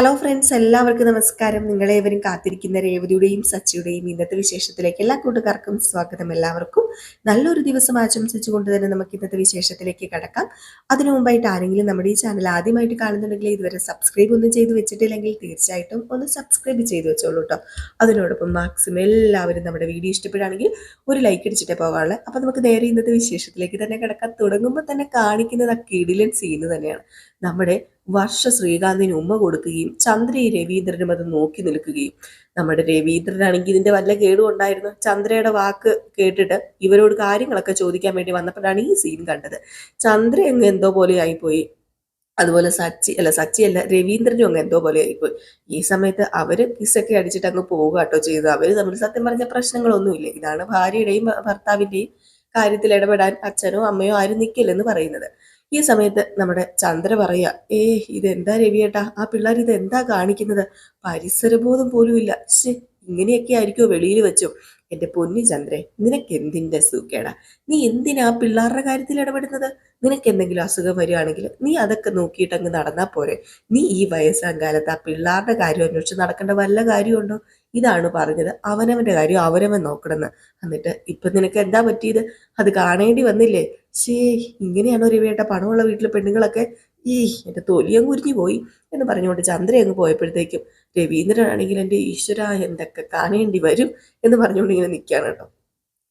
Hello friends എല്ലാവർക്കും നമസ്കാരം. നിങ്ങളേവരും കാത്തിരിക്കുന്ന രേവതിയുടെയും സച്ചിയുടെയും ഇന്നത്തെ വിശേഷത്തിലേക്ക് എല്ലാ കൂട്ടുകാർക്കും സ്വാഗതം എല്ലാവർക്കും. നല്ലൊരു ദിവസം ആശംസിച്ചുകൊണ്ട് തന്നെ നമുക്ക് ഇന്നത്തെ വിശേഷത്തിലേക്ക് കടക്കാം. അതിനു മുമ്പായിട്ട് ആരെങ്കിലും നമ്മുടെ ഈ ചാനൽ ആദ്യമായിട്ട് കാണുന്നുണ്ടെങ്കിൽ ഇതുവരെ സബ്സ്ക്രൈബ് ഒന്നും ചെയ്തു വെച്ചിട്ടില്ലെങ്കിൽ തീർച്ചയായിട്ടും ഒന്ന് സബ്സ്ക്രൈബ് ചെയ്തു വെച്ചോളൂ കേട്ടോ അതിനോടൊപ്പം മാക്സിമം എല്ലാവരും നമ്മുടെ വീഡിയോ ഇഷ്ടപ്പെടുകയാണെങ്കിൽ ഒരു ലൈക്ക് അടിച്ചിട്ടേ പോകാനുള്ളത് അപ്പം നമുക്ക് നേരെ ഇന്നത്തെ വിശേഷത്തിലേക്ക് തന്നെ കിടക്കാൻ തുടങ്ങുമ്പോൾ തന്നെ കാണിക്കുന്നത് ആ കിടിലൻ സീന് തന്നെയാണ്. നമ്മുടെ വർഷ ശ്രീകാന്തിന് ഉമ്മ കൊടുക്കുകയും ചന്ദ്രയെ രവീന്ദ്രനും അത് നോക്കി നിൽക്കുകയും. നമ്മുടെ രവീന്ദ്രനാണെങ്കിൽ ഇതിന്റെ വല്ല കേടും ഉണ്ടായിരുന്നു? ചന്ദ്രയുടെ വാക്ക് കേട്ടിട്ട് ഇവരോട് കാര്യങ്ങളൊക്കെ ചോദിക്കാൻ വേണ്ടി വന്നപ്പോഴാണ് ഈ സീൻ കണ്ടത്. ചന്ദ്ര അങ്ങ് എന്തോ പോലെ ആയിപ്പോയി. അതുപോലെ സച്ചി അല്ല സച്ചി അല്ല രവീന്ദ്രനും അങ്ങ് എന്തോ പോലെ ആയിപ്പോയി. ഈ സമയത്ത് അവർ കിസ്സൊക്കെ അടിച്ചിട്ട് അങ്ങ് പോവുക കേട്ടോ ചെയ്തു അവർ തമ്മിൽ സത്യം പറഞ്ഞ പ്രശ്നങ്ങളൊന്നുമില്ല. ഇതാണ് ഭാര്യയുടെയും ഭർത്താവിന്റെയും കാര്യത്തിൽ ഇടപെടാൻ അച്ഛനോ അമ്മയോ ആരും നിൽക്കില്ലെന്ന് പറയുന്നത്. ഈ സമയത്ത് നമ്മുടെ ചന്ദ്ര പറയുക ഏ ഇതെന്താ രവിയേട്ടാ? ആ പിള്ളേർ ഇത് എന്താ കാണിക്കുന്നത്? പരിസരബോധം പോലും ഇല്ല. ശേ ഇങ്ങനെയൊക്കെ ആയിരിക്കോ വെളിയിൽ വെച്ചോ? എന്റെ പൊന്നി ചന്ദ്രേ നിനക്ക് എന്തിന്റെ സുഖേടാ നീ എന്തിനാ പിള്ളേരുടെ കാര്യത്തിൽ ഇടപെടുന്നത്? നിനക്ക് എന്തെങ്കിലും അസുഖം വരികയാണെങ്കിൽ നീ അതൊക്കെ നോക്കിയിട്ട് അങ്ങ് നടന്നാൽ പോരെ. നീ ഈ വയസ്സാം കാലത്ത് ആ പിള്ളേരുടെ കാര്യം അന്വേഷിച്ച് നടക്കേണ്ട വല്ല കാര്യമുണ്ടോ? ഇതാണ് പറഞ്ഞത് അവനവന്റെ കാര്യം അവനവൻ നോക്കണമെന്ന്. എന്നിട്ട് ഇപ്പം നിനക്ക് എന്താ പറ്റിയത്? അത് കാണേണ്ടി വന്നില്ലേ? ശേ ഇങ്ങനെയാണ് ഒരു വേട്ട പണമുള്ള വീട്ടിലെ പെണ്ണുങ്ങളൊക്കെ. ഈ എന്റെ തൊലിയും കുരിഞ്ഞു പോയി എന്ന് പറഞ്ഞുകൊണ്ട് ചന്ദ്ര അങ്ങ് പോയപ്പോഴത്തേക്കും രവീന്ദ്രനാണെങ്കിൽ എന്റെ ഈശ്വര എന്തൊക്കെ കാണേണ്ടി വരും എന്ന് പറഞ്ഞുകൊണ്ട് ഇങ്ങനെ നിൽക്കുകയാണ് കേട്ടോ.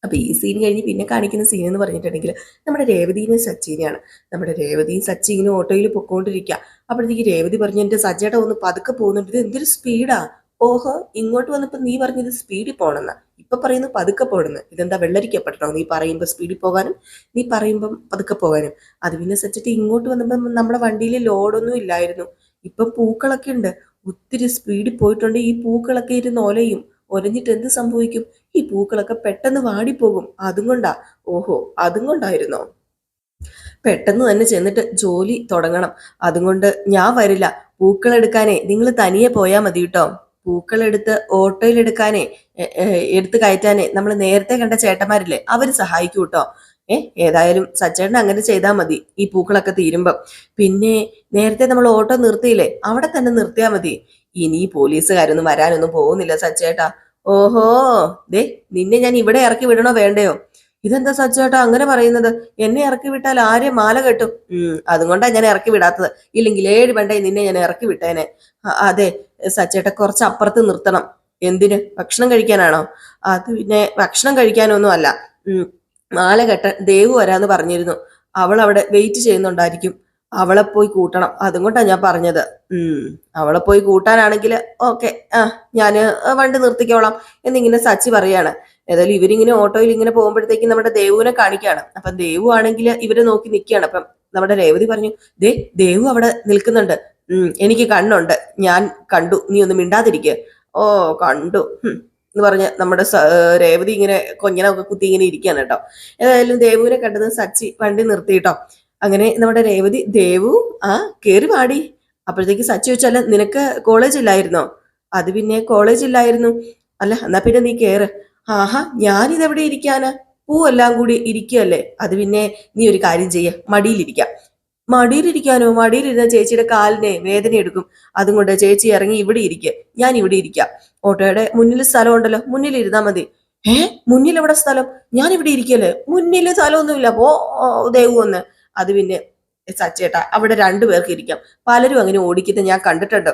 അപ്പൊ ഈ സീൻ കഴിഞ്ഞ് പിന്നെ കാണിക്കുന്ന സീൻ എന്ന് പറഞ്ഞിട്ടുണ്ടെങ്കിൽ നമ്മുടെ രേവതിയും സച്ചിനെയാണ്. നമ്മുടെ രേവതിയും സച്ചി ഇങ്ങനെ ഓട്ടോയിൽ പൊക്കോണ്ടിരിക്കുക. അപ്പോഴത്തേക്ക് രേവതി പറഞ്ഞു എന്റെ സജ്ജേട്ട ഒന്ന് പതുക്കെ പോകുന്നുണ്ട്. ഇത് എന്തൊരു സ്പീഡാ ഓഹോ ഇങ്ങോട്ട് വന്നപ്പോൾ നീ പറഞ്ഞത് സ്പീഡിൽ പോകണമെന്ന് ഇപ്പൊ പറയുന്നു പതുക്കെ പോകണമെന്ന് ഇതെന്താ വെള്ളരിക്കപ്പെട്ടോ? നീ പറയുമ്പോ സ്പീഡിൽ പോകാനും നീ പറയുമ്പം പതുക്കെ പോകാനും. അത് പിന്നെ സച്ചിട്ട് ഇങ്ങോട്ട് വന്നപ്പോൾ നമ്മുടെ വണ്ടിയിൽ ലോഡൊന്നും ഇല്ലായിരുന്നു. ഇപ്പൊ പൂക്കളൊക്കെ ഉണ്ട്. ഒത്തിരി സ്പീഡിൽ പോയിട്ടുണ്ട്. ഈ പൂക്കളൊക്കെ ഇരുന്ന് ഒലയും. ഒലഞ്ഞിട്ട് എന്ത് സംഭവിക്കും? ഈ പൂക്കളൊക്കെ പെട്ടെന്ന് വാടിപ്പോകും. അതും കൊണ്ടാ. ഓഹോ അതും കൊണ്ടായിരുന്നോ? പെട്ടെന്ന് തന്നെ ചെന്നിട്ട് ജോലി തുടങ്ങണം. അതുകൊണ്ട് ഞാൻ വരില്ല. പൂക്കളെടുക്കാനേ. നിങ്ങൾ തനിയെ പോയാൽ മതി കേട്ടോ പൂക്കളെടുത്ത് എ- എടുത്ത് കയറ്റാനേ നമ്മൾ നേരത്തെ കണ്ട ചേട്ടന്മാരില്ലേ അവർ സഹായിക്കും കേട്ടോ ഏ ഏതായാലും സച്ചേട്ടൻ അങ്ങനെ ചെയ്താൽ മതി ഈ പൂക്കളൊക്കെ തീരുമ്പം. പിന്നെ നേരത്തെ നമ്മൾ ഓട്ടോ നിർത്തിയില്ലേ അവിടെ തന്നെ നിർത്തിയാൽ മതി. ഇനി പോലീസുകാരൊന്നും വരാനൊന്നും പോകുന്നില്ല സച്ചേട്ടാ ഓഹോ ദേ നിന്നെ ഞാൻ ഇവിടെ ഇറക്കി വിടണോ വേണ്ടയോ? ഇതെന്താ സച്ചേട്ടാ അങ്ങനെ പറയുന്നത്? എന്നെ ഇറക്കി വിട്ടാൽ ആരെയും മാല കെട്ടും? അതുകൊണ്ടാണ് ഞാൻ ഇറക്കി വിടാത്തത്. ഇല്ലെങ്കിൽ ഏഴ് വേണ്ടേ നിന്നെ ഞാൻ ഇറക്കി വിട്ടേനെ. അതെ സച്ചേട്ട കുറച്ച് അപ്പുറത്ത് നിർത്തണം. എന്തിന്? ഭക്ഷണം കഴിക്കാനാണോ? അത് പിന്നെ ഭക്ഷണം കഴിക്കാനൊന്നും അല്ല. മാല കെട്ട ദേവു വരാന്ന് പറഞ്ഞിരുന്നു. അവൾ അവിടെ വെയിറ്റ് ചെയ്യുന്നുണ്ടായിരിക്കും. അവളെ പോയി കൂട്ടണം. അതും കൊണ്ടാ ഞാൻ പറഞ്ഞത്. ഉം അവളെ പോയി കൂട്ടാനാണെങ്കിൽ ഓക്കെ ആ ഞാൻ വണ്ടി നിർത്തിക്കോളാം എന്നിങ്ങനെ സച്ചി പറയാണ്. ഏതായാലും ഇവരിങ്ങനെ ഓട്ടോയിൽ ഇങ്ങനെ പോകുമ്പോഴത്തേക്കും നമ്മുടെ ദേവുവിനെ കാണിക്കുകയാണ്. അപ്പം ദേവു ആണെങ്കിൽ ഇവരെ നോക്കി നിൽക്കുകയാണ്. അപ്പം നമ്മുടെ രേവതി പറഞ്ഞു ദേ ദേവു അവിടെ നിൽക്കുന്നുണ്ട്. ഉം എനിക്ക് കണ്ണുണ്ട്. ഞാൻ കണ്ടു. നീ ഒന്ന് മിണ്ടാതിരിക്കുക ഓ കണ്ടു. എന്ന് പറഞ്ഞ് നമ്മുടെ രേവതി ഇങ്ങനെ കൊഞ്ഞനൊക്കെ കുത്തി ഇങ്ങനെ ഇരിക്കുകയാണ് കേട്ടോ. ഏതായാലും ദേവുവിനെ കണ്ടത് സച്ചി വണ്ടി നിർത്തി കേട്ടോ. അങ്ങനെ നമ്മുടെ രേവതി ദേവു ആ കയറി പാടി അപ്പോഴത്തേക്ക് സച്ചി വെച്ചാൽ നിനക്ക് കോളേജ് ഇല്ലായിരുന്നോ? അത് പിന്നെ കോളേജ് ഇല്ലായിരുന്നു. അല്ല എന്നാ പിന്നെ നീ കയറ് ആഹാ ഞാനിതെവിടെ ഇരിക്കാന്? പൂവെല്ലാം കൂടി ഇരിക്കുകയല്ലേ. അത് പിന്നെ നീ ഒരു കാര്യം ചെയ്യ. മടിയിലിരിക്കാം. മടിയിലിരിക്കാനോ? മടിയിലിരുന്ന ചേച്ചിയുടെ കാലിനെ വേദന എടുക്കും അതും കൊണ്ട് ചേച്ചി ഇറങ്ങി ഇവിടെ ഇരിക്കുക ഞാൻ ഇവിടെ ഇരിക്കാം. ഓട്ടോയുടെ മുന്നിൽ സ്ഥലം ഉണ്ടല്ലോ. മുന്നിൽ ഇരുന്നാ മതി. ഏ? മുന്നിൽ എവിടെ സ്ഥലം? ഞാൻ ഇവിടെ ഇരിക്കല്ലേ. മുന്നിൽ സ്ഥലമൊന്നുമില്ല. പോ ദേവു ഒന്ന് അത് പിന്നെ സച്ചേട്ടാ അവിടെ രണ്ടു പേർക്ക് ഇരിക്കാം. പലരും അങ്ങനെ ഓടിക്കുന്നത് ഞാൻ കണ്ടിട്ടുണ്ട്.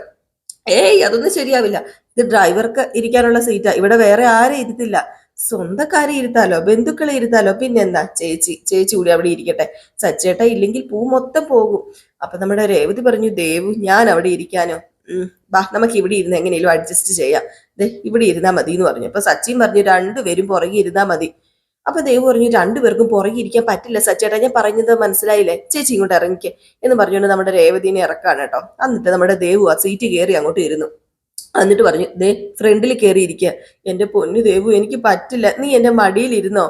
ഏയ് അതൊന്നും ശരിയാവില്ല. ഇത് ഡ്രൈവർക്ക് ഇരിക്കാനുള്ള സീറ്റാ. ഇവിടെ വേറെ ആരും ഇരുത്തില്ല. സ്വന്തക്കാരെ ഇരുത്താലോ? ബന്ധുക്കളെ ഇരുത്താലോ? പിന്നെ എന്താ ചേച്ചി ചേച്ചി കൂടി അവിടെ ഇരിക്കട്ടെ. സച്ചേട്ട ഇല്ലെങ്കിൽ പൂ മൊത്തം പോകും. അപ്പൊ നമ്മുടെ രേവതി പറഞ്ഞു ദേവു ഞാൻ അവിടെ ഇരിക്കാനോ? ബാ നമുക്ക് ഇവിടെ ഇരുന്ന് എങ്ങനെയും അഡ്ജസ്റ്റ് ചെയ്യാം. ദേ ഇവിടെ ഇരുന്നാ മതി എന്ന് പറഞ്ഞു. അപ്പൊ സച്ചിൻ പറഞ്ഞു രണ്ടുപേരും പുറകെ ഇരുന്നാ മതി. അപ്പൊ ദേവു പറഞ്ഞു രണ്ടുപേർക്കും പുറകെ ഇരിക്കാൻ പറ്റില്ല സച്ചേട്ടാ. ഞാൻ പറഞ്ഞത് മനസ്സിലായില്ലേ? ചേച്ചി ഇങ്ങോട്ട് ഇറങ്ങിക്കേ. എന്ന് പറഞ്ഞുകൊണ്ട് നമ്മുടെ രേവതിനെ ഇറക്കാണ് കേട്ടോ. എന്നിട്ട് നമ്മുടെ ദേവു ആ സീറ്റ് കയറി അങ്ങോട്ട് ഇരുന്നു. എന്നിട്ട് പറഞ്ഞു ദേ ഫ്രണ്ടിൽ കയറി ഇരിക്കുക എന്റെ പൊന്നു ദേവു എനിക്ക് പറ്റില്ല. നീ എന്റെ മടിയിലിരുന്നോ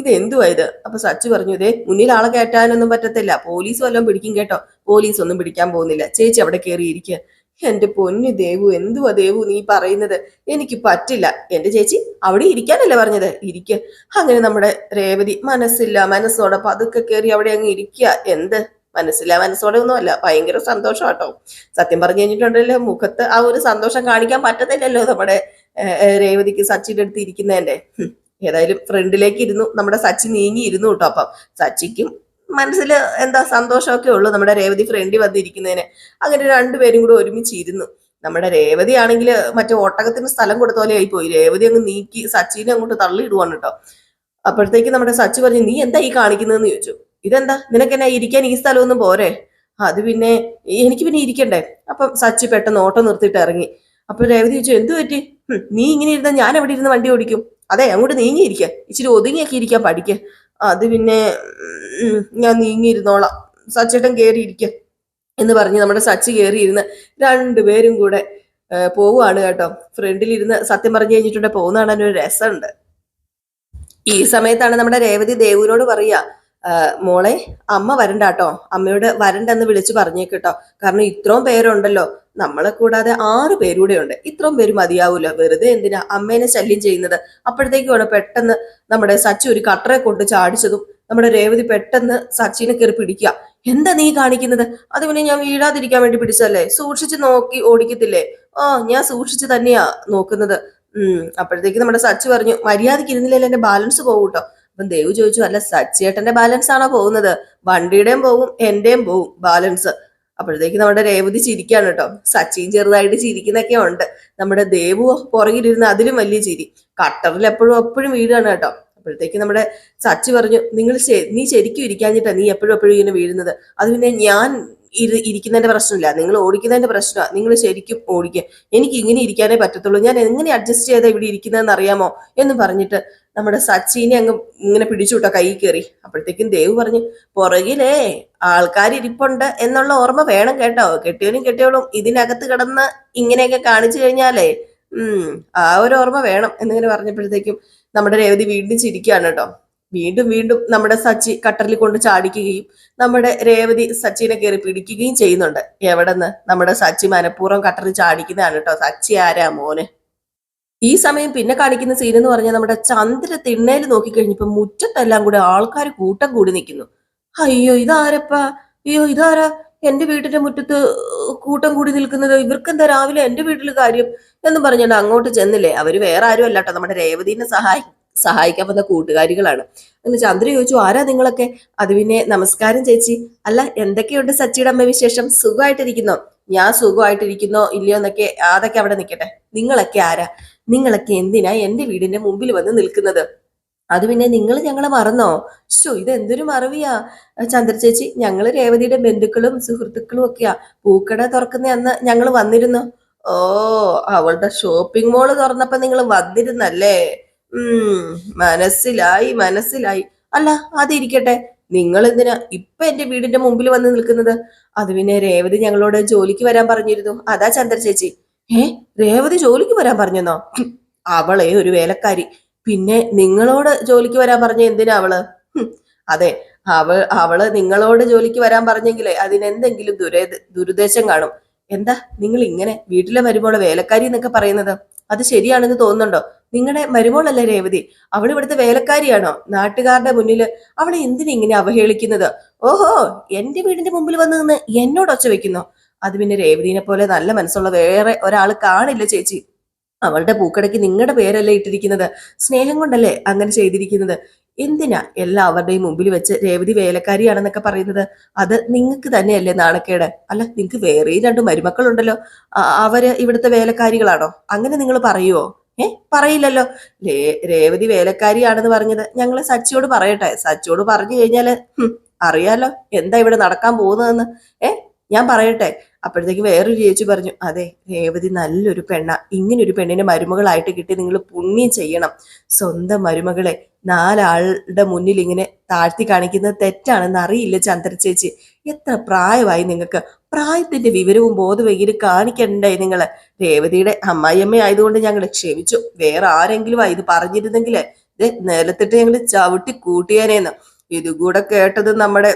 ഇത് എന്തുവാ ഇത്? അപ്പൊ സച്ചു പറഞ്ഞു ദേ മുന്നിൽ ആളെ കയറ്റാനൊന്നും പറ്റത്തില്ല. പോലീസ് വല്ലതും പിടിക്കും കേട്ടോ. പോലീസ് ഒന്നും പിടിക്കാൻ പോകുന്നില്ല. ചേച്ചി അവിടെ കയറി ഇരിക്കുക എന്റെ പൊന്നു ദേവു എന്തുവാ ദേവു നീ പറയുന്നത്? എനിക്ക് പറ്റില്ല. എന്റെ ചേച്ചി അവിടെ ഇരിക്കാനല്ലേ പറഞ്ഞത്? ഇരിക്ക. അങ്ങനെ നമ്മുടെ രേവതി മനസ്സില്ല മനസ്സോടെ പതുക്കെ കയറി അവിടെ അങ്ങ് ഇരിക്കുക എന്ത്? മനസ്സില്ല മനസ്സോടെ ഒന്നും അല്ല. ഭയങ്കര സന്തോഷം കേട്ടോ സത്യം പറഞ്ഞു കഴിഞ്ഞിട്ടുണ്ടല്ലോ മുഖത്ത് ആ ഒരു സന്തോഷം കാണിക്കാൻ പറ്റത്തില്ലല്ലോ നമ്മുടെ രേവതിക്ക് സച്ചിന്റെ അടുത്ത് ഇരിക്കുന്നതിന്റെ. ഏതായാലും ഫ്രണ്ടിലേക്ക് ഇരുന്നു. നമ്മുടെ സച്ചി നീങ്ങി ഇരുന്നു കേട്ടോ അപ്പം. സച്ചിക്കും മനസ്സിൽ എന്താ സന്തോഷമൊക്കെ ഉള്ളൂ നമ്മുടെ രേവതി ഫ്രണ്ടി വന്നിരിക്കുന്നതിന്. അങ്ങനെ രണ്ടുപേരും കൂടെ ഒരുമിച്ച് ഇരുന്നു നമ്മുടെ രേവതി ആണെങ്കിൽ മറ്റേ ഒട്ടകത്തിന് സ്ഥലം കൊടുത്ത പോലെ ആയിപ്പോയി. പോയി രേവതി അങ്ങ് നീക്കി സച്ചിനെ അങ്ങോട്ട് തള്ളിയിടുവാണ് കേട്ടോ. അപ്പോഴത്തേക്ക് നമ്മുടെ സച്ചി പറഞ്ഞു നീ എന്താ ഈ കാണിക്കുന്നതെന്ന് ചോദിച്ചു. ഇതെന്താ? നിനക്ക് എന്നാ ഇരിക്കാൻ ഈ സ്ഥലമൊന്നും പോരെ? അത് പിന്നെ എനിക്ക് പിന്നെ ഇരിക്കണ്ടേ? അപ്പം സച്ചി പെട്ടെന്ന് ഓട്ടം നിർത്തിയിട്ട് ഇറങ്ങി. അപ്പൊ രേവതി ചോദിച്ചു എന്തു പറ്റി? നീ ഇങ്ങനെ ഇരുന്ന ഞാൻ എവിടെ ഇരുന്ന് വണ്ടി ഓടിക്കും? അതെ അങ്ങോട്ട് നീങ്ങിയിരിക്ക. ഇച്ചിരി ഒതുങ്ങിയൊക്കെ ഇരിക്കാൻ പഠിക്ക. അത് പിന്നെ ഞാൻ നീങ്ങിയിരുന്നോളാം. സച്ചേട്ടൻ കയറിയിരിക്ക എന്ന് പറഞ്ഞ് നമ്മുടെ സച്ചി കയറിയിരുന്ന് രണ്ടുപേരും കൂടെ പോവുകയാണ് കേട്ടോ. ഫ്രണ്ടിലിരുന്ന് സത്യം പറഞ്ഞു കഴിഞ്ഞിട്ടുണ്ടെ പോകുന്ന ഒരു രസമുണ്ട്. ഈ സമയത്താണ് നമ്മുടെ രേവതി ദേവുവിനോട് പറയാ "ആ, മോളെ അമ്മ വരണ്ട കേട്ടോ അമ്മയോട് വരണ്ടെന്ന് വിളിച്ചു പറഞ്ഞേക്കട്ടോ കാരണം ഇത്രയും പേരുണ്ടല്ലോ. നമ്മളെ കൂടാതെ ആറ് പേരൂടെ ഉണ്ട്. ഇത്രയും പേര് മതിയാവൂല. വെറുതെ എന്തിനാ അമ്മേനെ ശല്യം ചെയ്യുന്നത്? അപ്പോഴത്തേക്കുമാണ് പെട്ടെന്ന് നമ്മുടെ സച്ചി ഒരു കട്ടറെ കൊണ്ട് ചാടിച്ചതും നമ്മുടെ രേവതി പെട്ടെന്ന് സച്ചിനെ കയറി പിടിക്കുക. എന്താ നീ കാണിക്കുന്നത്? അത് പിന്നെ ഞാൻ വീഴാതിരിക്കാൻ വേണ്ടി പിടിച്ചതല്ലേ? സൂക്ഷിച്ച് നോക്കി ഓടിക്കത്തില്ലേ? ആ ഞാൻ സൂക്ഷിച്ച് തന്നെയാ നോക്കുന്നത്. ഉം അപ്പോഴത്തേക്ക് നമ്മുടെ സച്ചി പറഞ്ഞു മര്യാദയ്ക്ക് ഇരുന്നില്ലല്ലോ എന്റെ ബാലൻസ് പോകും കേട്ടോ അപ്പം ദേവ് ചോദിച്ചു അല്ല സച്ചിയേട്ടന്റെ ബാലൻസ് ആണോ പോകുന്നത്? വണ്ടിയുടെയും പോവും എന്റെയും പോവും ബാലൻസ് അപ്പോഴത്തേക്ക് നമ്മുടെ രേവതി ചിരിക്കാണ് കേട്ടോ. സച്ചിൻ ചെറുതായിട്ട് ചിരിക്കുന്നൊക്കെ ഉണ്ട്. നമ്മുടെ ദേവു പുറകിലിരുന്ന് അതിലും വലിയ ചിരി. കട്ടറിൽ എപ്പോഴും എപ്പോഴും വീഴാണ് കേട്ടോ. അപ്പോഴത്തേക്ക് നമ്മുടെ സച്ചി പറഞ്ഞു നിങ്ങൾ നീ ശരിക്കും ഇരിക്കാഞ്ഞിട്ടാ നീ എപ്പോഴും എപ്പോഴും ഇങ്ങനെ വീഴുന്നത്? അത് പിന്നെ ഞാൻ ഇരി- ഇരിക്കുന്നതിന്റെ പ്രശ്നമില്ല. നിങ്ങൾ ഓടിക്കുന്നതിന്റെ പ്രശ്നമാണ് നിങ്ങൾ ശരിക്കും ഓടിക്കുക എനിക്ക് ഇങ്ങനെ ഇരിക്കാനേ പറ്റത്തുള്ളൂ. ഞാൻ എങ്ങനെ അഡ്ജസ്റ്റ് ചെയ്താൽ ഇവിടെ ഇരിക്കുന്നതെന്ന് അറിയാമോ? എന്ന് പറഞ്ഞിട്ട് നമ്മുടെ സച്ചിനെ അങ്ങ് ഇങ്ങനെ പിടിച്ചുവിട്ടോ കൈ കയറി. അപ്പോഴത്തേക്കും ദേവ് പറഞ്ഞു പുറകിലേ ആൾക്കാർ ഇരിപ്പുണ്ട് എന്നുള്ള ഓർമ്മ വേണം കേട്ടോ. കെട്ടിയവനും കെട്ടിയവളും ഇതിനകത്ത് കിടന്ന് ഇങ്ങനെയൊക്കെ കാണിച്ചു കഴിഞ്ഞാലേ ഉം ആ ഒരു ഓർമ്മ വേണം എന്നിങ്ങനെ പറഞ്ഞപ്പോഴത്തേക്കും നമ്മുടെ രേവതി വീണ്ടും ചിരിക്കുകയാണ് കേട്ടോ. വീണ്ടും വീണ്ടും നമ്മുടെ സച്ചി കട്ടറിൽ കൊണ്ട് ചാടിക്കുകയും നമ്മുടെ രേവതി സച്ചിനെ കയറി പിടിക്കുകയും ചെയ്യുന്നുണ്ട്. എവിടെന്ന്? നമ്മുടെ സച്ചി മനഃപൂർവം കട്ടറിൽ ചാടിക്കുന്നതാണ് കേട്ടോ. സച്ചി ആരാ മോന്? ഈ സമയം പിന്നെ കാണിക്കുന്ന സീൻ എന്ന് പറഞ്ഞാൽ നമ്മുടെ ചന്ദ്ര തിണ്ണയിൽ നോക്കിക്കഴിഞ്ഞപ്പോ മുറ്റത്തെല്ലാം കൂടെ ആൾക്കാർ കൂട്ടം കൂടി നിൽക്കുന്നു. അയ്യോ ഇതാരപ്പാ? അയ്യോ ഇതാരാ? എന്റെ വീട്ടിന്റെ മുറ്റത്ത് കൂട്ടം കൂടി നിൽക്കുന്നത് ഇവർക്കെന്താ രാവിലെ എന്റെ വീട്ടിൽ കാര്യം എന്ന് പറഞ്ഞാൽ അങ്ങോട്ട് ചെന്നില്ലേ? അവർ വേറെ ആരും അല്ലാട്ടോ നമ്മുടെ രേവതിനെ സഹായി സഹായിക്കാൻ വന്ന കൂട്ടുകാരികളാണ്. എന്ന് ചന്ദ്ര ചോദിച്ചു ആരാ നിങ്ങളൊക്കെ? അത് പിന്നെ നമസ്കാരം ചേച്ചി. അല്ല എന്തൊക്കെയുണ്ട് സച്ചിയുടെ അമ്മ വിശേഷം? സുഖമായിട്ടിരിക്കുന്നോ? ഞാൻ സുഖമായിട്ടിരിക്കുന്നോ ഇല്ലയോ എന്നൊക്കെ അതൊക്കെ അവിടെ നിൽക്കട്ടെ നിങ്ങളൊക്കെ ആരാ? നിങ്ങളൊക്കെ എന്തിനാ എന്റെ വീടിന്റെ മുമ്പിൽ വന്ന് നിൽക്കുന്നത്? അത് പിന്നെ നിങ്ങൾ ഞങ്ങളെ മറന്നോ? ഷോ ഇത് എന്തൊരു മറവിയാ. ചന്ദ്രചേച്ചി ചേച്ചി ഞങ്ങൾ രേവതിയുടെ ബന്ധുക്കളും സുഹൃത്തുക്കളും ഒക്കെയാ. പൂക്കട തുറക്കുന്ന അന്ന് ഞങ്ങൾ വന്നിരുന്നു. ഓ അവളുടെ ഷോപ്പിംഗ് മോൾ തുറന്നപ്പോ നിങ്ങൾ വന്നിരുന്നല്ലേ? ഉം മനസ്സിലായി മനസ്സിലായി. അല്ല അതിരിക്കട്ടെ. നിങ്ങൾ എന്തിനാ ഇപ്പൊ എന്റെ വീടിന്റെ മുമ്പിൽ വന്ന് നിൽക്കുന്നത്? അത് പിന്നെ രേവതി ഞങ്ങളോട് ജോലിക്ക് വരാൻ പറഞ്ഞിരുന്നു. അതാ ചന്ദ്രചേച്ചി ഏ രേവതി ജോലിക്ക് വരാൻ പറഞ്ഞെന്നോ? അവളെ ഒരു വേലക്കാരി. പിന്നെ നിങ്ങളോട് ജോലിക്ക് വരാൻ പറഞ്ഞ എന്തിനാ അവൾ? അതെ അവൾ അവൾ നിങ്ങളോട് ജോലിക്ക് വരാൻ പറഞ്ഞെങ്കിലേ അതിനെന്തെങ്കിലും ദുരേ ദുരുദ്ദേശം കാണും. എന്താ നിങ്ങൾ ഇങ്ങനെ വീട്ടിലെ മരുമോളെ വേലക്കാരി എന്നൊക്കെ പറയുന്നത്? അത് ശരിയാണെന്ന് തോന്നുന്നുണ്ടോ? നിങ്ങളുടെ മരുമോളല്ലേ രേവതി? അവൾ ഇവിടുത്തെ വേലക്കാരിയാണോ? നാട്ടുകാരുടെ മുന്നിൽ അവളെ എന്തിനാ ഇങ്ങനെ അവഹേളിക്കുന്നത്? ഓഹോ എന്റെ വീടിന്റെ മുമ്പിൽ വന്ന് നിന്ന് എന്നോട് ഒച്ച വെക്കുന്നു. അത് പിന്നെ രേവതിനെ പോലെ നല്ല മനസ്സുള്ള വേറെ ഒരാൾ കാണില്ല ചേച്ചി. അവളുടെ പൂക്കടയ്ക്ക് നിങ്ങളുടെ പേരല്ലേ ഇട്ടിരിക്കുന്നത്? സ്നേഹം കൊണ്ടല്ലേ അങ്ങനെ ചെയ്തിരിക്കുന്നത്? എന്തിനാ എല്ലാവരുടെയും മുമ്പിൽ വെച്ച് രേവതി വേലക്കാരിയാണെന്നൊക്കെ പറയുന്നത്? അത് നിങ്ങൾക്ക് തന്നെയല്ലേ നാണക്കേട്? അല്ല നിങ്ങൾക്ക് വേറെയും രണ്ട് മരുമക്കളുണ്ടല്ലോ. അവർ ഇവിടുത്തെ വേലക്കാരികളാണോ? അങ്ങനെ നിങ്ങൾ പറയുവോ? ഏ പറയില്ലല്ലോ. രേവതി വേലക്കാരിയാണെന്ന് പറഞ്ഞത് ഞങ്ങൾ സച്ചിയോട് പറയട്ടെ. സച്ചിയോട് പറഞ്ഞു കഴിഞ്ഞാൽ അറിയാലോ എന്താ ഇവിടെ നടക്കാൻ പോകുന്നതെന്ന്. ഏ ഞാൻ പറയട്ടെ. അപ്പോഴത്തേക്ക് വേറൊരു ചേച്ചി പറഞ്ഞു അതെ രേവതി നല്ലൊരു പെണ്ണ. ഇങ്ങനെ ഒരു പെണ്ണിനെ മരുമകളായിട്ട് കിട്ടി നിങ്ങൾ പുണ്യം ചെയ്യണം. സ്വന്തം മരുമകളെ നാലാളുടെ മുന്നിൽ ഇങ്ങനെ താഴ്ത്തി കാണിക്കുന്നത് തെറ്റാണെന്ന് അറിയില്ല ചന്ദ്ര ചേച്ചി. എത്ര പ്രായമായി നിങ്ങൾക്ക്? പ്രായത്തിന്റെ വിവരവും ബോധവെങ്കിലും കാണിക്കണ്ടേ നിങ്ങൾ രേവതിയുടെ അമ്മായിയമ്മ ആയതുകൊണ്ട് ഞങ്ങൾ ക്ഷമിച്ചു. വേറെ ആരെങ്കിലും ഇത് പറഞ്ഞിരുന്നെങ്കിൽ ഇത് നിലത്തിട്ട് ഞങ്ങൾ ചവിട്ടി കൂട്ടിയേനേന്ന്. ഇതുകൂടെ കേട്ടത് നമ്മുടെ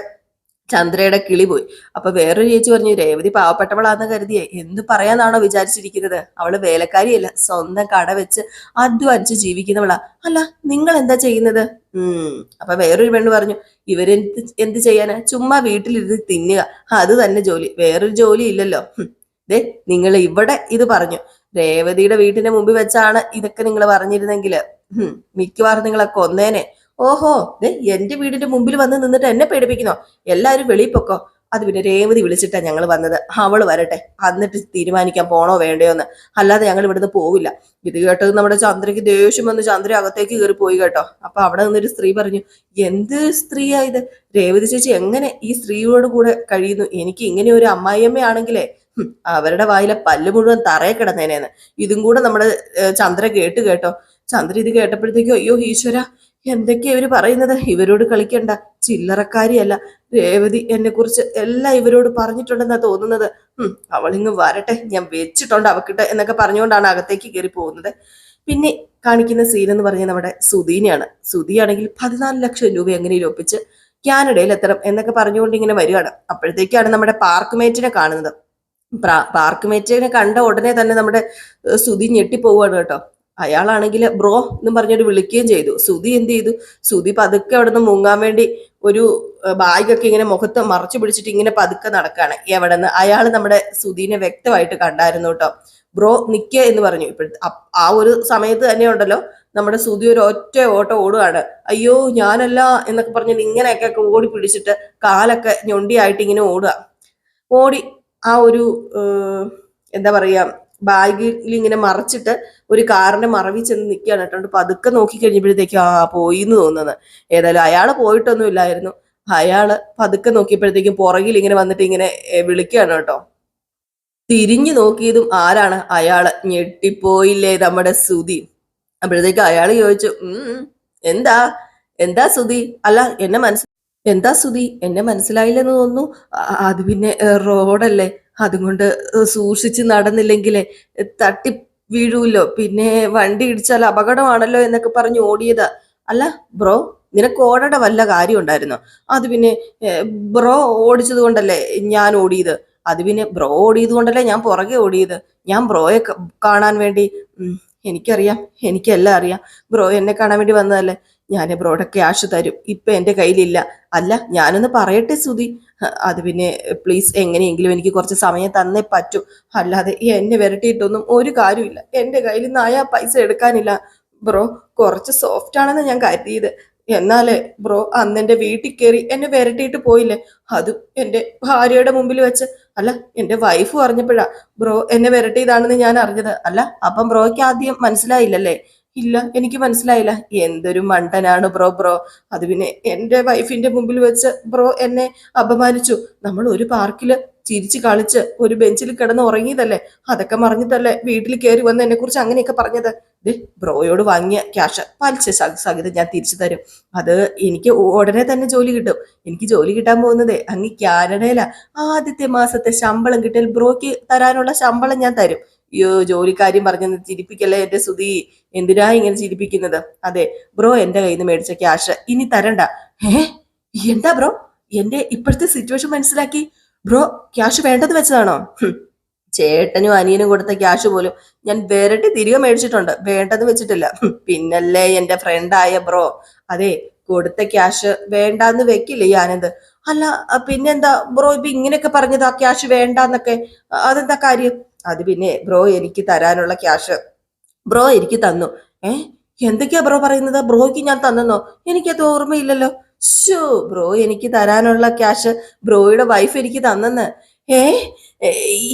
ചന്ദ്രയുടെ കിളി പോയി. അപ്പൊ വേറൊരു ചേച്ചി പറഞ്ഞു രേവതി പാവപ്പെട്ടവളാന്ന് കരുതിയേ എന്ത് പറയാനാണോ വിചാരിച്ചിരിക്കുന്നത്? അവൾ വേലക്കാരിയല്ല സ്വന്തം കട വെച്ച് അധ്വാനിച്ച് ജീവിക്കുന്നവളാ. അല്ല നിങ്ങൾ എന്താ ചെയ്യുന്നത്? ഉം അപ്പൊ വേറൊരു പെണ്ണ് പറഞ്ഞു ഇവരെന്ത് എന്ത് ചെയ്യാനാ? ചുമ്മാ വീട്ടിലിരുന്ന് തിന്നുക അത് തന്നെ ജോലി വേറൊരു ജോലി ഇല്ലല്ലോ. ദേ നിങ്ങൾ ഇവിടെ ഇത് പറഞ്ഞു. രേവതിയുടെ വീട്ടിന്റെ മുമ്പിൽ വെച്ചാണ് ഇതൊക്കെ നിങ്ങൾ പറഞ്ഞിരുന്നെങ്കിൽ മിക്കവാറും നിങ്ങളൊക്കെ കൊന്നേനെ. ഓഹോ ദേ എന്റെ വീടിന്റെ മുമ്പിൽ വന്ന് നിന്നിട്ട് എന്നെ പേടിപ്പിക്കുന്നോ? എല്ലാരും വെളിയിൽ പൊക്കോ. അത് പിന്നെ രേവതി വിളിച്ചിട്ടാ ഞങ്ങൾ വന്നത്. അവൾ വരട്ടെ. എന്നിട്ട് തീരുമാനിക്കാൻ പോണോ വേണ്ടയോന്ന്. അല്ലാതെ ഞങ്ങൾ ഇവിടുന്ന് പോവില്ല. ഇത് കേട്ടത് നമ്മുടെ ചന്ദ്രയ്ക്ക് ദേഷ്യം വന്ന് ചന്ദ്ര അകത്തേക്ക് കയറി പോയി കേട്ടോ. അപ്പൊ അവിടെ നിന്നൊരു സ്ത്രീ പറഞ്ഞു എന്ത് സ്ത്രീയാ ഇത്? രേവതി ചേച്ചി എങ്ങനെ ഈ സ്ത്രീയോട് കൂടെ കഴിയുന്നു? എനിക്ക് ഇങ്ങനെ ഒരു അമ്മായിയമ്മയാണെങ്കിലേ അവരുടെ വായിലെ പല്ല് മുഴുവൻ തറയെ കിടന്നേനേന്ന്. ഇതും കൂടെ നമ്മുടെ ചന്ദ്ര കേട്ട് കേട്ടോ. ചന്ദ്ര ഇത് കേട്ടപ്പോഴത്തേക്കും അയ്യോ ഈശ്വര എന്തൊക്കെയാ ഇവർ പറയുന്നത്? ഇവരോട് കളിക്കണ്ട. ചില്ലറക്കാരിയല്ല. രേവതി എന്നെ കുറിച്ച് എല്ലാം ഇവരോട് പറഞ്ഞിട്ടുണ്ടെന്നാ തോന്നുന്നത്. അവളിങ്ങ് വരട്ടെ. ഞാൻ വെച്ചിട്ടുണ്ട് അവക്കിട്ട് എന്നൊക്കെ പറഞ്ഞുകൊണ്ടാണ് അകത്തേക്ക് കയറി പോകുന്നത്. പിന്നെ കാണിക്കുന്ന സീൻ എന്ന് പറഞ്ഞാൽ നമ്മുടെ സുധീനെയാണ്. സുധിയാണെങ്കിൽ പതിനാല് ലക്ഷം രൂപ എങ്ങനെയും ഒപ്പിച്ച് കാനഡയിൽ എത്തണം എന്നൊക്കെ പറഞ്ഞുകൊണ്ട് ഇങ്ങനെ വരികയാണ്. അപ്പോഴത്തേക്കാണ് നമ്മുടെ പാർക്ക് മേറ്റിനെ കാണുന്നത്. പാർക്ക് മേറ്റിനെ കണ്ട ഉടനെ തന്നെ നമ്മുടെ സുധി ഞെട്ടിപ്പോവാണ് കേട്ടോ. അയാളാണെങ്കിൽ ബ്രോ എന്നും പറഞ്ഞിട്ട് വിളിക്കുകയും ചെയ്തു. സുധി എന്ത് ചെയ്തു? സുധി പതുക്കെ അവിടെ നിന്ന് മുങ്ങാൻ വേണ്ടി ഒരു ബാഗൊക്കെ ഇങ്ങനെ മുഖത്ത് മറച്ചു പിടിച്ചിട്ട് ഇങ്ങനെ പതുക്കെ നടക്കുകയാണ് എവിടെ നിന്ന് അയാൾ നമ്മുടെ സുധീനെ വ്യക്തമായിട്ട് കണ്ടായിരുന്നു കേട്ടോ. ബ്രോ നിക്ക എന്ന് പറഞ്ഞു. ഇപ്പോഴത്തെ ആ ഒരു സമയത്ത് തന്നെ ഉണ്ടല്ലോ. നമ്മുടെ സുധി ഒരു ഒറ്റ ഓട്ടം ഓടുകയാണ് അയ്യോ ഞാനല്ല എന്നൊക്കെ പറഞ്ഞിട്ട് ഇങ്ങനെയൊക്കെ ഓടി പിടിച്ചിട്ട് കാലൊക്കെ ഞൊണ്ടിയായിട്ട് ഇങ്ങനെ ഓടുക. ഓടി ആ ഒരു എന്താ പറയാ ബാഗിൽ ഇങ്ങനെ മറച്ചിട്ട് ഒരു കാറിന്റെ മറവിൽ ചെന്ന് നിൽക്കുകയാണ് കേട്ടോ. പതുക്കെ നോക്കി കഴിഞ്ഞപ്പോഴത്തേക്കും ആ പോയി എന്ന് തോന്നുന്നത് ഏതായാലും അയാൾ പോയിട്ടൊന്നും ഇല്ലായിരുന്നു. അയാൾ പതുക്കെ നോക്കിയപ്പോഴത്തേക്കും പുറകിൽ ഇങ്ങനെ വന്നിട്ട് ഇങ്ങനെ വിളിക്കുകയാണ് കേട്ടോ. തിരിഞ്ഞു നോക്കിയതും ആരാണ്? അയാൾ. ഞെട്ടിപ്പോയില്ലേ നമ്മുടെ സുതി അപ്പോഴത്തേക്ക് അയാൾ ചോദിച്ചു ഉം എന്താ? എന്താ സുതി അല്ല എന്നെ മനസ്സിൽ എന്താ സുതി എന്നെ മനസ്സിലായില്ലെന്ന് തോന്നുന്നു. അത് പിന്നെ റോഡല്ലേ? അതുകൊണ്ട് സൂക്ഷിച്ച് നടന്നില്ലെങ്കിലേ തട്ടി വീഴൂല്ലോ. പിന്നെ വണ്ടി ഇടിച്ചാൽ അപകടമാണല്ലോ എന്നൊക്കെ പറഞ്ഞ് ഓടിയതാ. അല്ല ബ്രോ നിനക്ക് ഓടേണ്ട വല്ല കാര്യം ഉണ്ടായിരുന്നു അത് പിന്നെ ബ്രോ ഓടിച്ചത് കൊണ്ടല്ലേ ഞാൻ ഓടിയത്? അത് പിന്നെ ബ്രോ ഓടിയത് കൊണ്ടല്ലേ ഞാൻ പുറകെ ഓടിയത്? ഞാൻ ബ്രോയെ കാണാൻ വേണ്ടി എനിക്കറിയാം എനിക്കെല്ലാം അറിയാം. ബ്രോ എന്നെ കാണാൻ വേണ്ടി വന്നതല്ലേ? ഞാൻ ബ്രോയുടെ ക്യാഷ് തരും. ഇപ്പൊ എന്റെ കയ്യിലില്ല. അല്ല ഞാനൊന്ന് പറയട്ടെ സുധി അത് പിന്നെ പ്ലീസ് എങ്ങനെയെങ്കിലും എനിക്ക് കുറച്ച് സമയം തന്നേ പറ്റൂ. അല്ലാതെ എന്നെ വിരട്ടിയിട്ടൊന്നും ഒരു കാര്യമില്ല എന്റെ കയ്യിൽ നായ പൈസ എടുക്കാനില്ല. ബ്രോ കുറച്ച് സോഫ്റ്റ് ആണെന്ന് ഞാൻ കരുതിയത്. എന്നാലേ ബ്രോ അന്ന് എന്റെ വീട്ടിൽ കയറി എന്നെ വിരട്ടിയിട്ട് പോയില്ലേ? അതും എന്റെ ഭാര്യയുടെ മുമ്പിൽ വെച്ച്. അല്ല എന്റെ വൈഫ് അറിഞ്ഞപ്പോഴാ ബ്രോ എന്നെ വിരട്ടിയതാണെന്ന് ഞാൻ അറിഞ്ഞത്. അല്ല അപ്പം ബ്രോയ്ക്ക് ആദ്യം മനസ്സിലായില്ലല്ലേ? ഇല്ല എനിക്ക് മനസ്സിലായില്ല. എന്തൊരു മണ്ടനാണ് ബ്രോ ബ്രോ. അത് പിന്നെ എന്റെ വൈഫിന്റെ മുമ്പിൽ വെച്ച് ബ്രോ എന്നെ അപമാനിച്ചു. നമ്മൾ ഒരു പാർക്കിൽ ചിരിച്ച് കളിച്ച് ഒരു ബെഞ്ചിൽ കിടന്ന് ഉറങ്ങിയതല്ലേ? അതൊക്കെ മറിഞ്ഞിട്ടല്ലേ വീട്ടിൽ കയറി വന്ന് എന്നെ കുറിച്ച് അങ്ങനെയൊക്കെ പറഞ്ഞത്? ദേ ബ്രോയോട് വാങ്ങിയ ക്യാഷ് പലിശ സഹിതം ഞാൻ തിരിച്ചു തരും. അത് എനിക്ക് ഉടനെ തന്നെ ജോലി കിട്ടും. എനിക്ക് ജോലി കിട്ടാൻ പോകുന്നതേ അങ്ങ് ക്യാനഡയിലാ ആദ്യത്തെ മാസത്തെ ശമ്പളം കിട്ടിയാൽ ബ്രോയ്ക്ക് തരാനുള്ള ശമ്പളം ഞാൻ തരും. അയ്യോ ജോലിക്കാര്യം പറഞ്ഞെന്ന് ചിരിപ്പിക്കല്ലേ എന്റെ സുധി എന്തിനാ ഇങ്ങനെ ചിരിപ്പിക്കുന്നത്? അതെ ബ്രോ എന്റെ കയ്യിൽ നിന്ന് മേടിച്ച ക്യാഷ്. ഇനി തരണ്ട. ഏ എന്താ ബ്രോ? എന്റെ ഇപ്പോഴത്തെ സിറ്റുവേഷൻ മനസ്സിലാക്കി. ബ്രോ ക്യാഷ് വേണ്ടത് വെച്ചതാണോ. ചേട്ടനും അനിയനും കൊടുത്ത ക്യാഷ് പോലും ഞാൻ വിരട്ടി തിരികെ മേടിച്ചിട്ടുണ്ട്. വേണ്ടത് വെച്ചിട്ടില്ല. പിന്നല്ലേ എന്റെ ഫ്രണ്ടായ ബ്രോ. അതെ കൊടുത്ത ക്യാഷ് വേണ്ടാന്ന് വെക്കില്ലേ ആനന്ദ് അല്ല പിന്നെന്താ? ബ്രോ ഇപ്പൊ ഇങ്ങനെയൊക്കെ പറഞ്ഞത് ആ ക്യാഷ് വേണ്ടെന്നൊക്കെ. അതെന്താ കാര്യം? അത് പിന്നെ ബ്രോ എനിക്ക് തരാനുള്ള ക്യാഷ് ബ്രോ എനിക്ക് തന്നു. ഏ? എന്തൊക്കെയാ ബ്രോ പറയുന്നത്? ബ്രോയ്ക്ക് ഞാൻ തന്നെന്നോ? എനിക്കത് ഓർമ്മയില്ലല്ലോ. ഷോ ബ്രോ എനിക്ക് തരാനുള്ള ക്യാഷ് ബ്രോയുടെ വൈഫ് എനിക്ക് തന്നെന്ന്. ഏ?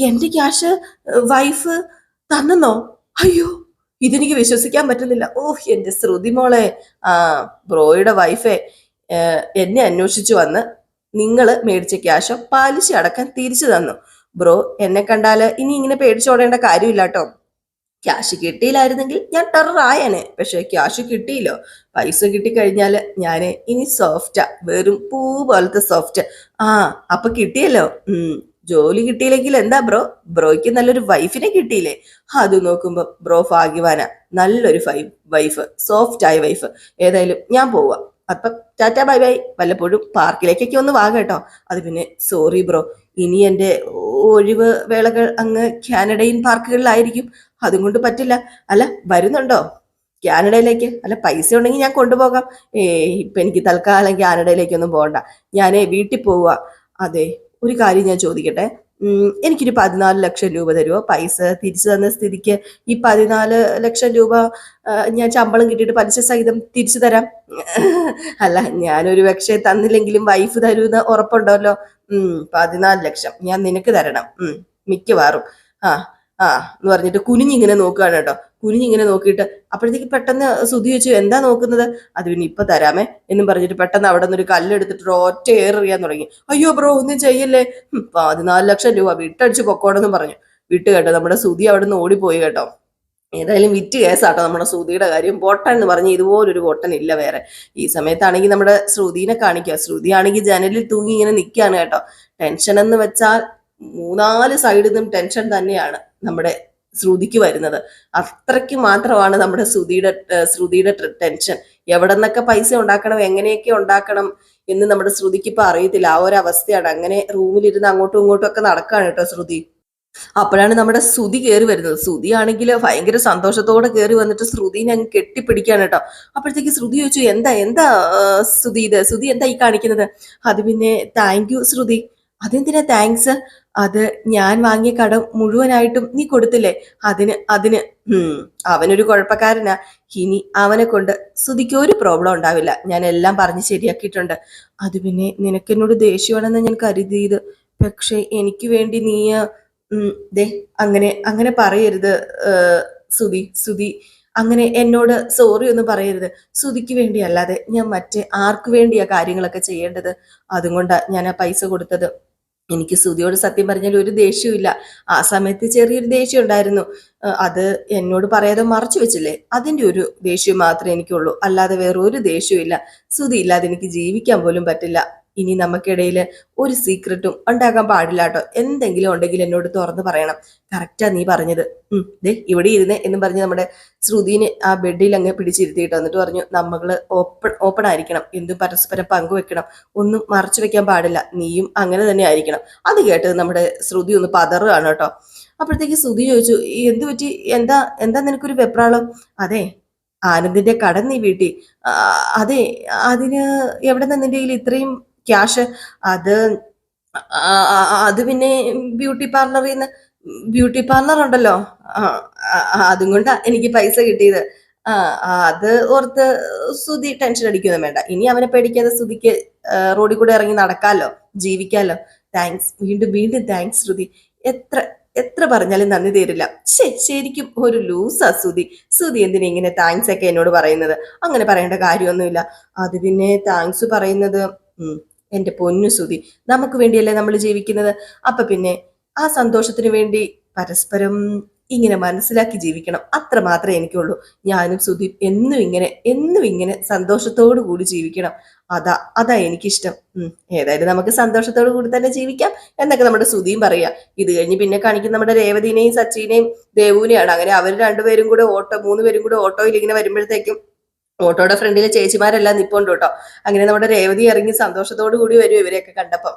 എന്റെ ക്യാഷ് വൈഫ് തന്നെന്നോ? അയ്യോ ഇതെനിക്ക് വിശ്വസിക്കാൻ പറ്റുന്നില്ല. ഓഹ് എന്റെ ശ്രുതി മോളെ. ആ ബ്രോയുടെ വൈഫെ എന്നെ അന്വേഷിച്ചു വന്ന് നിങ്ങൾ മേടിച്ച ക്യാഷ് പലിശ അടക്കം തിരിച്ചു തന്നു. ബ്രോ എന്നെ കണ്ടാൽ ഇനി ഇങ്ങനെ പേടിച്ചോടേണ്ട കാര്യമില്ല കേട്ടോ ക്യാഷ് കിട്ടിയില്ലായിരുന്നെങ്കിൽ ഞാൻ ടെററായനെ. പക്ഷെ ക്യാഷ് കിട്ടിയില്ലോ. പൈസ കിട്ടിക്കഴിഞ്ഞാൽ ഞാൻ ഇനി സോഫ്റ്റാ വെറും പൂ പോലത്തെ സോഫ്റ്റ് ആ അപ്പൊ കിട്ടിയല്ലോ. ഉം ജോലി കിട്ടിയില്ലെങ്കിൽ എന്താ ബ്രോ? ബ്രോയ്ക്ക് നല്ലൊരു വൈഫിനെ കിട്ടിയില്ലേ? അത് നോക്കുമ്പോ ബ്രോ ഭാഗ്യവാന. നല്ലൊരു വൈഫ് സോഫ്റ്റ് ആയ വൈഫ് ഏതായാലും ഞാൻ പോവാം. അപ്പം ടാറ്റ ബൈ ബൈ. വല്ലപ്പോഴും പാർക്കിലേക്കൊക്കെ ഒന്ന് വാ കേട്ടോ. അത് പിന്നെ സോറി ബ്രോ. ഇനി എന്റെ ഒഴിവ് വേളകൾ അങ്ങ് കാനഡയിൻ പാർക്കുകളിലായിരിക്കും. അതും കൊണ്ട് പറ്റില്ല. അല്ല വരുന്നുണ്ടോ? കാനഡയിലേക്ക്? അല്ല പൈസ ഉണ്ടെങ്കിൽ ഞാൻ കൊണ്ടുപോകാം. ഏ ഇപ്പം എനിക്ക് തൽക്കാലം കാനഡയിലേക്കൊന്നും പോകണ്ട. ഞാനേ വീട്ടിൽ പോവുക. അതെ ഒരു കാര്യം ഞാൻ ചോദിക്കട്ടെ. എനിക്കൊരു പതിനാല് ലക്ഷം രൂപ തരുമോ പൈസ തിരിച്ചു തന്ന സ്ഥിതിക്ക് ഈ പതിനാല് ലക്ഷം രൂപ ഞാൻ ശമ്പളം കിട്ടിയിട്ട് പലിശ സഹിതം തിരിച്ചു തരാം. അല്ല ഞാനൊരു പക്ഷേ തന്നില്ലെങ്കിലും വൈഫ് തരുമെന്ന് ഉറപ്പുണ്ടല്ലോ. ഉം പതിനാല് ലക്ഷം ഞാൻ നിനക്ക് തരണം. ഉം മിക്കവാറും. ആ ആ എന്ന് പറഞ്ഞിട്ട് കുനിഞ്ഞിങ്ങനെ നോക്കുകയാണ് കേട്ടോ. കുനിഞ്ഞിങ്ങനെ നോക്കിയിട്ട് അപ്പോഴത്തേക്ക് പെട്ടെന്ന് സുധി വെച്ചു എന്താ നോക്കുന്നത്? അത് പിന്നെ ഇപ്പൊ തരാമേ എന്നും പറഞ്ഞിട്ട് പെട്ടെന്ന് അവിടെ നിന്ന് ഒരു കല്ലെടുത്തിട്ട് ഒറ്റ ഏറിയാൻ തുടങ്ങി. അയ്യോ ബ്രോ ഒന്നും ചെയ്യല്ലേ. പതിനാല് ലക്ഷം രൂപ വിട്ടടിച്ച് പൊക്കോടെന്ന് പറഞ്ഞു. വിട്ട് കേട്ടോ നമ്മുടെ സുധി അവിടെ നിന്ന് ഓടിപ്പോയി കേട്ടോ. ഏതായാലും വിറ്റ് കേസാട്ടോ നമ്മുടെ ശ്രുതിയുടെ കാര്യം. പൊട്ടൻ എന്ന് പറഞ്ഞ് ഇതുപോലൊരു പൊട്ടൻ ഇല്ല വേറെ. ഈ സമയത്താണെങ്കിൽ നമ്മുടെ ശ്രുതിനെ കാണിക്കുക. ശ്രുതി ആണെങ്കിൽ ജനലിൽ തൂങ്ങി ഇങ്ങനെ നിൽക്കുകയാണ് കേട്ടോ. ടെൻഷൻ എന്ന് വെച്ചാൽ മൂന്നാൽ സൈഡിൽ നിന്നും ടെൻഷൻ തന്നെയാണ് നമ്മുടെ ശ്രുതിക്ക് വരുന്നത്. അത്രയ്ക്ക് മാത്രമാണ് നമ്മുടെ ശ്രുതിയുടെ ശ്രുതിയുടെ ടെൻഷൻ. എവിടെ നിന്നൊക്കെ പൈസ ഉണ്ടാക്കണം എങ്ങനെയൊക്കെ ഉണ്ടാക്കണം എന്ന് നമ്മുടെ ശ്രുതിക്ക് ഇപ്പൊ അറിയത്തില്ല. ആ ഒരു അവസ്ഥയാണ്. അങ്ങനെ റൂമിലിരുന്ന് അങ്ങോട്ടും ഇങ്ങോട്ടും ഒക്കെ നടക്കാണ് കേട്ടോ ശ്രുതി. അപ്പോഴാണ് നമ്മുടെ ശ്രുതി കയറി വരുന്നത്. ശ്രുതി ആണെങ്കിൽ ഭയങ്കര സന്തോഷത്തോടെ കയറി വന്നിട്ട് ശ്രുതിനെ അങ്ങ് കെട്ടിപ്പിടിക്കാണ് കേട്ടോ. അപ്പോഴത്തേക്ക് ശ്രുതി ചോദിച്ചു എന്താ എന്താ ശ്രുതി ഇത്? ശ്രുതി എന്താ ഈ കാണിക്കുന്നത്? അത് പിന്നെ താങ്ക് യു ശ്രുതി. അതെന്തിനാ? താങ്ക്സ്. അത് ഞാൻ വാങ്ങിയ കടം മുഴുവനായിട്ടും നീ കൊടുത്തില്ലേ? അതിന് അതിന്. അവനൊരു കുഴപ്പക്കാരനാ. ഇനി അവനെ കൊണ്ട് ശ്രുതിക്ക് ഒരു പ്രോബ്ലം ഉണ്ടാവില്ല. ഞാൻ എല്ലാം പറഞ്ഞ് ശരിയാക്കിയിട്ടുണ്ട്. അത് പിന്നെ നിനക്കെന്നോട് ദേഷ്യമാണെന്ന് ഞാൻ കരുതിയത്. പക്ഷേ എനിക്ക് വേണ്ടി നീ ദേ അങ്ങനെ അങ്ങനെ പറയരുത് സുധി സുധി. അങ്ങനെ എന്നോട് സോറി ഒന്നും പറയരുത്. സുധിക്ക് വേണ്ടി അല്ലാതെ ഞാൻ മറ്റേ ആർക്ക് വേണ്ടിയാ കാര്യങ്ങളൊക്കെ ചെയ്യേണ്ടത്? അതുകൊണ്ടാ ഞാൻ ആ പൈസ കൊടുത്തത്. എനിക്ക് സുധിയോട് സത്യം പറഞ്ഞാൽ ഒരു ദേഷ്യമില്ല ആ സമയത്ത് ചെറിയൊരു ദേഷ്യം ഉണ്ടായിരുന്നു അത് എന്നോട് പറയാതെ മറച്ചു വെച്ചില്ലേ? അതിന്റെ ഒരു ദേഷ്യം മാത്രമേ എനിക്കുള്ളൂ. അല്ലാതെ വേറെ ഒരു ഇല്ല സുധി ഇല്ലാതെ എനിക്ക് ജീവിക്കാൻ പോലും പറ്റില്ല. ഇനി നമുക്കിടയിൽ ഒരു സീക്രട്ടും ഉണ്ടാക്കാൻ പാടില്ല കേട്ടോ. എന്തെങ്കിലും ഉണ്ടെങ്കിൽ എന്നോട് തുറന്ന് പറയണം. കറക്റ്റാ നീ പറഞ്ഞത്. ഉം ഇവിടെ ഇരുന്ന് എന്നും പറഞ്ഞ് നമ്മുടെ ശ്രുതിനെ ആ ബെഡിൽ അങ്ങ് പിടിച്ചിരുത്തിയിട്ട് എന്നിട്ട് പറഞ്ഞു നമ്മൾ ഓപ്പൺ ഓപ്പൺ ആയിരിക്കണം. എന്തും പരസ്പരം പങ്കുവെക്കണം ഒന്നും മറച്ചു വെക്കാൻ പാടില്ല. നീയും അങ്ങനെ തന്നെ ആയിരിക്കണം. അത് കേട്ട് നമ്മുടെ ശ്രുതി ഒന്ന് പതറുകയാണ് കേട്ടോ. അപ്പോഴത്തേക്ക് ശ്രുതി ചോദിച്ചു "ഈ എന്ത് പറ്റി? എന്താ എന്താ നിനക്കൊരു വെപ്രാളം? അതെ ആനന്ദിന്റെ കടം നീ വീട്ടി. അതെ അതിന് എവിടെ നിന്നെങ്കിലും ഇത്രയും ക്യാഷ് അത് അത് പിന്നെ ബ്യൂട്ടി പാർലറിൽ നിന്ന് ബ്യൂട്ടി പാർലർ ഉണ്ടല്ലോ. അതും കൊണ്ടാ എനിക്ക് പൈസ കിട്ടിയത്. അത് ഓർത്ത് സുതി ടെൻഷൻ അടിക്കുന്നു വേണ്ട. ഇനി അവനെ പേടിക്കാതെ സുതിക്ക് റോഡിൽ കൂടെ ഇറങ്ങി നടക്കാലോ ജീവിക്കാലോ. താങ്ക്സ് വീണ്ടും വീണ്ടും താങ്ക്സ് ശ്രുതി. എത്ര എത്ര പറഞ്ഞാലും നന്ദി തീരില്ല. ശേ ശരിക്കും ഒരു ലൂസാ സുതി സുതി എന്തിനാ ഇങ്ങനെ താങ്ക്സ് ഒക്കെ എന്നോട് പറയുന്നത്? അങ്ങനെ പറയേണ്ട കാര്യമൊന്നുമില്ല. അത് പിന്നെ താങ്ക്സ് പറയുന്നത് ഉം, എന്റെ പൊന്നു സുതി നമുക്ക് വേണ്ടിയല്ലേ നമ്മൾ ജീവിക്കുന്നത്? അപ്പൊ പിന്നെ ആ സന്തോഷത്തിന് വേണ്ടി പരസ്പരം ഇങ്ങനെ മനസ്സിലാക്കി ജീവിക്കണം. അത്ര മാത്രമേ എനിക്കുള്ളൂ. ഞാനും സുധീപ് എന്നും ഇങ്ങനെ എന്നും ഇങ്ങനെ സന്തോഷത്തോടു കൂടി ജീവിക്കണം. അതാ അതാ എനിക്കിഷ്ടം. ഏതായാലും നമുക്ക് സന്തോഷത്തോടു കൂടി തന്നെ ജീവിക്കാം എന്നൊക്കെ നമ്മുടെ സുധിയും പറയാ. ഇത് കഴിഞ്ഞ് പിന്നെ കാണിക്കുന്ന നമ്മുടെ രേവതിനെയും സച്ചിനെയും ദേവുവിനെയാണ്. അങ്ങനെ അവർ രണ്ടുപേരും കൂടെ ഓട്ടോ മൂന്ന് പേരും കൂടെ ഓട്ടോയിൽ ഇങ്ങനെ വരുമ്പോഴത്തേക്കും ഓട്ടോയുടെ ഫ്രണ്ടിലെ ചേച്ചിമാരെല്ലാം നിപ്പുണ്ട് കേട്ടോ. അങ്ങനെ നമ്മുടെ രേവതി ഇറങ്ങി സന്തോഷത്തോടു കൂടി വരും ഇവരെയൊക്കെ കണ്ടപ്പം.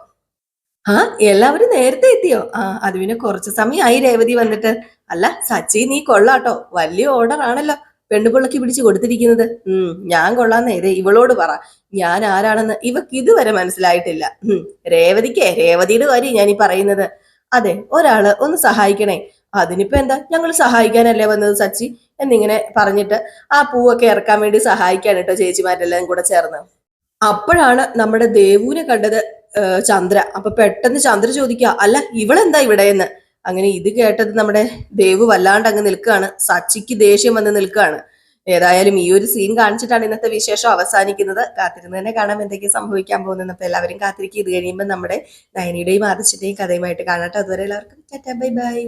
ആ എല്ലാവരും നേരത്തെ എത്തിയോ? ആ അത് പിന്നെ കുറച്ച് സമയമായി രേവതി വന്നിട്ട്. അല്ല സച്ചി നീ കൊള്ളാട്ടോ വലിയ ഓർഡർ ആണല്ലോ പെണ്ണുപിള്ളക്ക് പിടിച്ചു കൊടുത്തിരിക്കുന്നത്. ഉം ഞാൻ കൊള്ളാൻ നേരെ. ഇവളോട് പറ. ഞാൻ ആരാണെന്ന് ഇവക്ക് ഇതുവരെ മനസ്സിലായിട്ടില്ല. ഉം രേവതിക്കേ രേവതിയുടെ കാര്യം ഞാൻ ഈ പറയുന്നത്. അതെ ഒരാൾ ഒന്ന് സഹായിക്കണേ. അതിനിപ്പോ എന്താ? ഞങ്ങൾ സഹായിക്കാനല്ലേ വന്നത് സച്ചി? എന്നിങ്ങനെ പറഞ്ഞിട്ട് ആ പൂവൊക്കെ ഇറക്കാൻ വേണ്ടി സഹായിക്കാണ് കേട്ടോ ചേച്ചിമാരെല്ലാം കൂടെ ചേർന്ന്. അപ്പോഴാണ് നമ്മുടെ ദേവൂനെ കണ്ടത് ചന്ദ്ര. അപ്പൊ പെട്ടെന്ന് ചന്ദ്ര ചോദിക്കുക അല്ല ഇവളെന്താ ഇവിടെ എന്ന്? അങ്ങനെ ഇത് കേട്ടത് നമ്മുടെ ദേവു വല്ലാണ്ട് അങ്ങ് നിൽക്കുകയാണ്. സച്ചിക്ക് ദേഷ്യം വന്ന് നിൽക്കുകയാണ്. ഏതായാലും ഈ ഒരു സീൻ കാണിച്ചിട്ടാണ് ഇന്നത്തെ വിശേഷം അവസാനിക്കുന്നത്. കാത്തിരുന്ന് തന്നെ കാണാം എന്തൊക്കെ സംഭവിക്കാൻ പോകുന്നത് അപ്പൊ എല്ലാവരും കാത്തിരിക്കുക ഇത് കഴിയുമ്പോൾ നമ്മുടെ നയനിയുടെയും ആദർശിന്റെയും കഥയുമായിട്ട് കാണട്ടെ അതുവരെ എല്ലാവർക്കും ബൈ ബൈ.